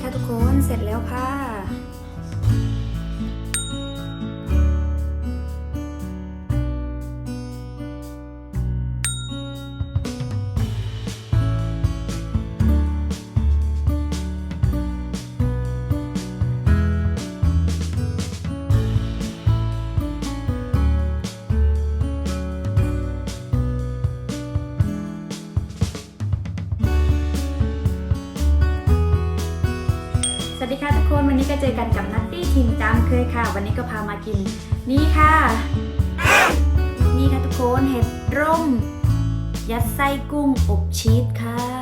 ค่ะทุกคนเสร็จแล้วค่ะ เจอกันกับนัตตี้ทีมจามเคยค่ะ วันนี้ก็พามากิน นี่ค่ะ นี่ค่ะทุกคนเห็ดร่ม ยัดไส้กุ้งอบชีสค่ะ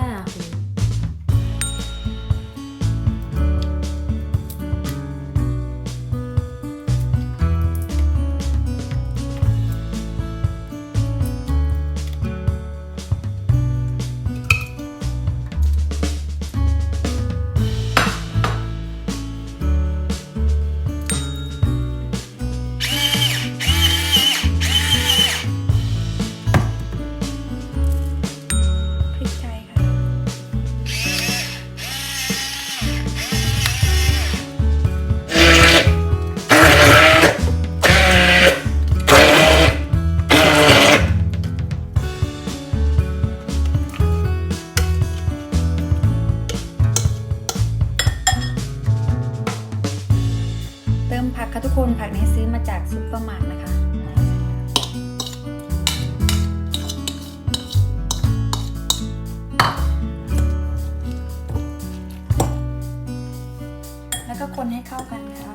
ให้เข้ากันค่ะ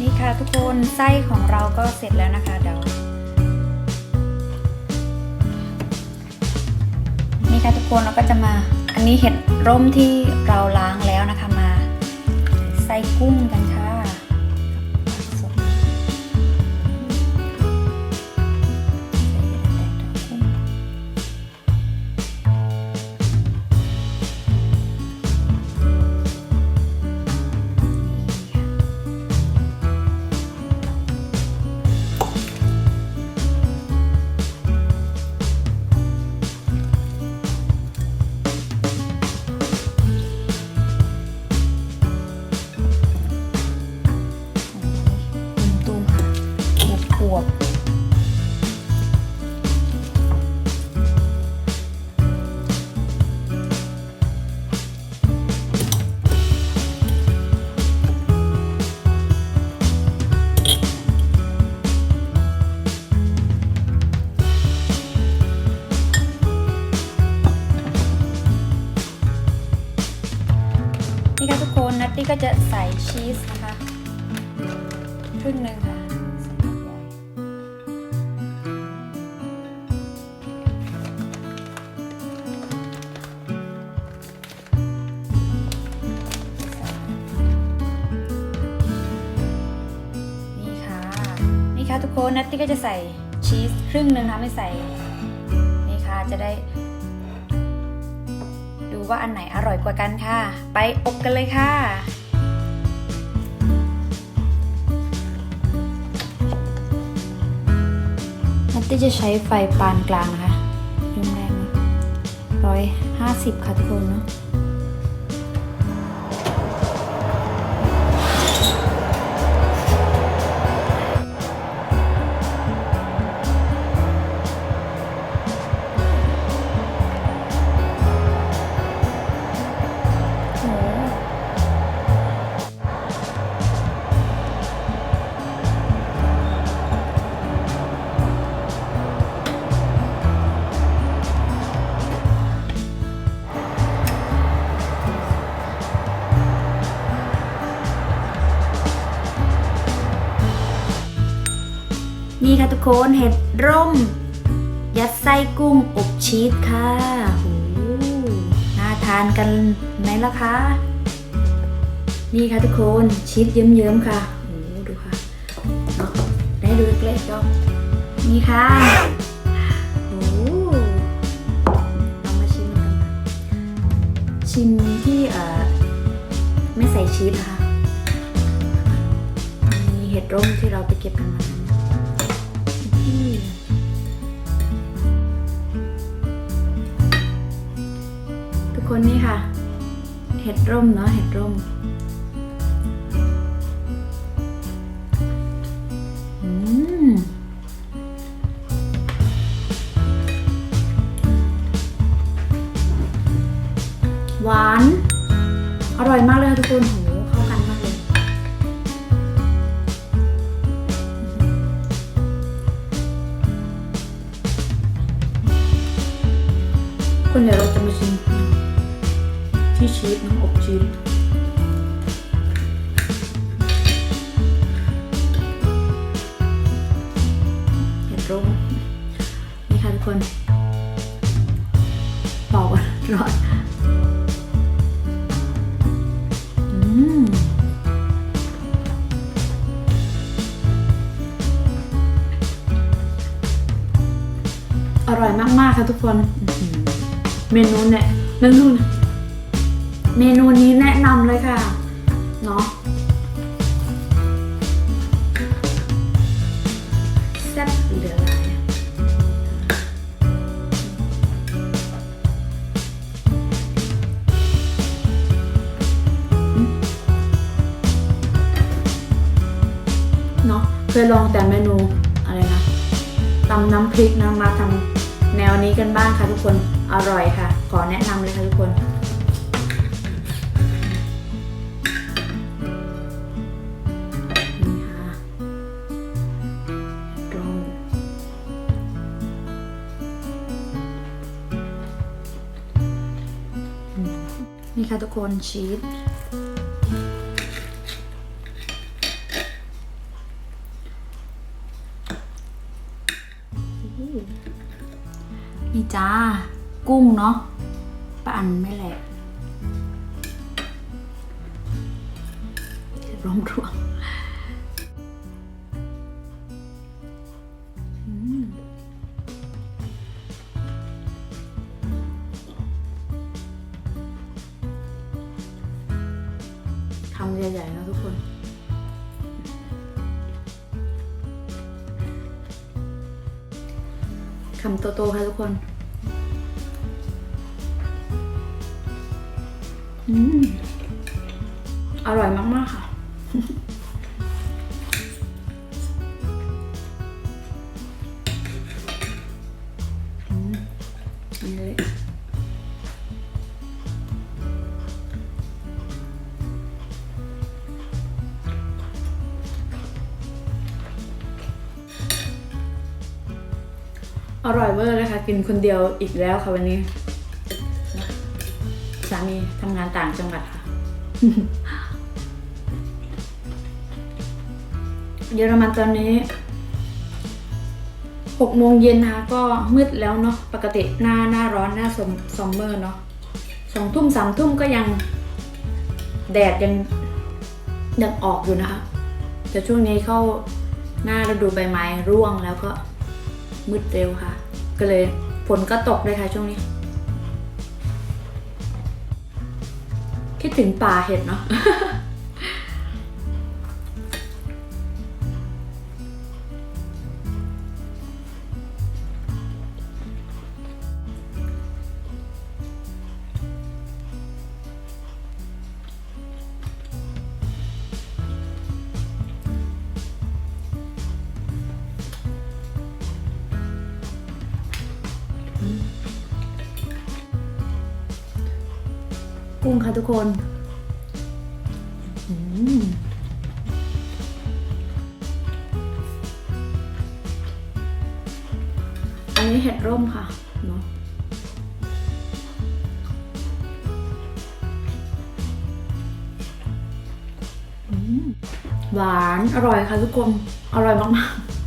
นี่ค่ะทุกคนไส้ของเราก็เสร็จแล้วนะคะเดี๋ยวนี่ค่ะทุกคนเราก็จะมา อันนี้เห็ดร่มที่เราล้างแล้วนะคะมา ใส่กุ้งกันค่ะ วบนี่ค่ะทุกคนนัตตี้ก็จะใส่ชีสนะคะครึ่งหนึ่งค่ะ นี่ค่ะทุกคนนัตตี้ก็จะใส่ชีสครึ่งหนึ่งนะไม่ใส่นี่ค่ะจะได้ ดูว่าอันไหนอร่อยกว่ากันค่ะ ไปอบกันเลยค่ะนัตตี้จะใช้ไฟปานกลางนะคะยุ่งแรงร้อยห้าสิบค่ะทุกคนเนาะ นี่ค่ะทุกคนเห็ดร่ม ยัดไส้กุ้งอบชีสค่ะโอ้โหน่าทานกันไหมล่ะคะ นี่ค่ะทุกคนชีสเยิ้มๆค่ะโอ้โหดูค่ะได้ดูเล็กๆก็นี่ค่ะโอ้โหเอามาชิมกันค่ะชิมที่เอ่อไม่ใส่ชีสนะคะมีเห็ดร่มที่เราไปเก็บกันมา คนนี่ค่ะ เห็ดร่มเนาะเห็ดร่มอืมหวาน อร่อยมากเลยค่ะทุกคนโหเข้ากันมากเลยคนเดี๋ยวเราจะมาชิม ที่ชีสน้ำอบชีสเห็ดร่มนี่ค่ะทุกคนป่ากันร้อนอร่อยมาก ๆ ค่ะทุกคน เมนูเนี่ยเมนู เมนูนี้แนะนำเลยค่ะ เนาะแซ่บเหลือหลายเนาะเคยลองแต่เมนูอะไรนะตำน้ำพริกนะมาทำแนวนี้กันบ้างค่ะทุกคน อร่อยค่ะ ขอแนะนำเลยค่ะทุกคน ค่ะทุกคนชีสนี่จ้า กุ้งเนาะปั่นไม่แหลกรวมรวมำใหญ่ๆนะทุกคน คำโตๆค่ะทุกคน อืม อร่อยมากๆค่ะ อร่อยเวอร์เลยค่ะกินคนเดียวอีกแล้วค่ะวันนี้ สามีทำงานต่างจังหวัดค่ะ เยอรมันตอนนี้หกโมงเย็นนะคะก็มืดแล้วเนาะปกติหน้าหน้าร้อนหน้าซมซอมเมอร์เนาะสองทุ่มสามทุ่มก็ยังแดดยังยังออกอยู่นะคะแต่ช่วงนี้เข้าหน้าฤดูใบไม้ร่วงแล้วก็ มืดเร็วค่ะ ก็เลยฝนก็ตกเลยค่ะช่วงนี้ คิดถึงป่าเห็ดเนาะ กุ้งค่ะทุกคนอันนี้เห็ดร่มค่ะเนาะอืมหวานอร่อยค่ะทุกคน อร่อยมากๆ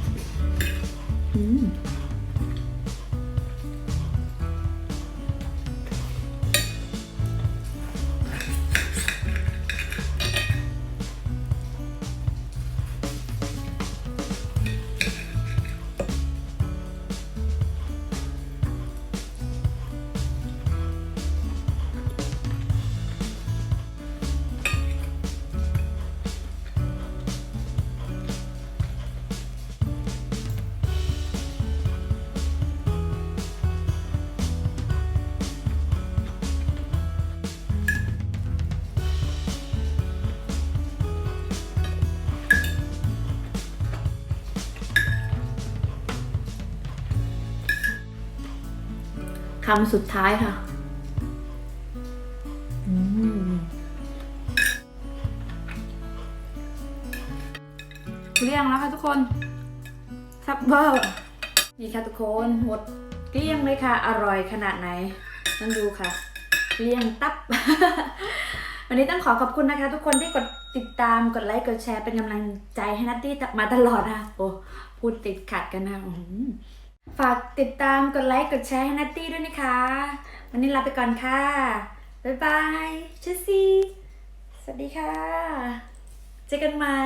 ำสุดท้ายค่ะเรียงแล้วค่ะทุกคนซับเบอร์นี่ค่ะทุกคนหมดเกลี้ยงเลยค่ะ อร่อยขนาดไหนต้องดูค่ะเกลี้ยงตับ วันนี้ต้องขอขอบคุณนะคะ ทุกคนที่กดติดตามกดไลค์กดแชร์เป็นกำลังใจให้นัตตี้มาตลอดนะโอ้พูดติดขัดกันนะอื้ ฝากติดตามกดไลค์กดแชร์ให้นัตตี้ด้วยนะคะ วันนี้ลาไปก่อนค่ะ บ๊ายบายเชสซี่ สวัสดีค่ะ เจอกันใหม่